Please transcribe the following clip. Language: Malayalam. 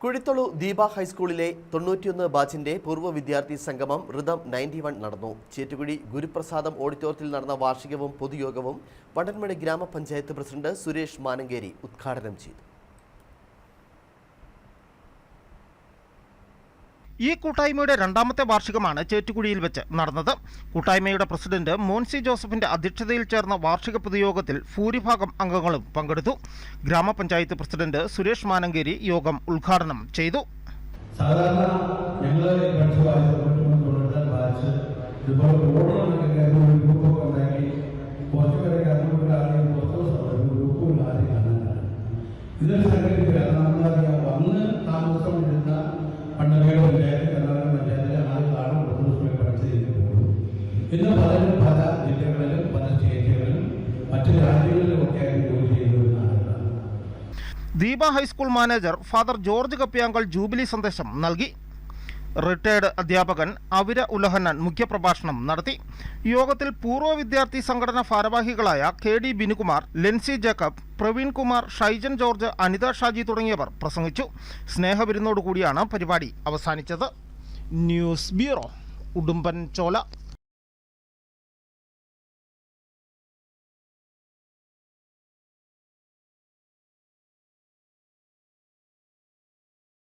കുഴിത്തൊളു ദീപ ഹൈസ്കൂളിലെ തൊണ്ണൂറ്റിയൊന്ന് ബാച്ചിന്റെ പൂർവ വിദ്യാർത്ഥി സംഗമം ഋതം നയന്റി വൺ നടന്നു. ചേറ്റുകുഴി ഗുരുപ്രസാദം ഓഡിറ്റോറിയത്തിൽ നടന്ന വാർഷികവും പൊതുയോഗവും വണ്ടൻമണി ഗ്രാമപഞ്ചായത്ത് പ്രസിഡന്റ് സുരേഷ് മാനങ്കേരി ഉദ്ഘാടനം ചെയ്തു. ഈ കൂട്ടായ്മയുടെ രണ്ടാമത്തെ വാർഷികമാണ് ചേറ്റുകുഴിയിൽ വെച്ച് നടന്നത്. കൂട്ടായ്മയുടെ പ്രസിഡന്റ് മോൻസി ജോസഫിന്റെ അധ്യക്ഷതയിൽ ചേർന്ന വാർഷിക പൊതുയോഗത്തിൽ ഭൂരിഭാഗം അംഗങ്ങളും പങ്കെടുത്തു. ഗ്രാമപഞ്ചായത്ത് പ്രസിഡന്റ് സുരേഷ് മാനങ്കേരി യോഗം ഉദ്ഘാടനം ചെയ്തു. സാധാരണ ബാച്ച് ഇന്ന് പലരും പല ജില്ലകളിലും പല സ്റ്റേറ്റുകളിലും മറ്റു രാജ്യങ്ങളിലും ഒക്കെ ആയിട്ട് ജോലി Deepa high school manager father George കപ്പിയാങ്കൾ jubilee സന്ദേശം നൽകി. റിട്ടയർഡ് അധ്യാപകൻ അവിര ഉലഹന്നൻ മുഖ്യപ്രഭാഷണം നടത്തി. യോഗത്തിൽ പൂർവ വിദ്യാർത്ഥി സംഘടന ഭാരവാഹികളായ K D Binukumar Lency Jacob Praveen Kumar Shaijan George Anitha Shaji തുടങ്ങിയവർ പ്രസംഗിച്ചു. സ്നേഹവിരുന്നോടുകൂടിയാണ് പരിപാടി അവസാനിച്ചത്. News bureau Udumbanchola.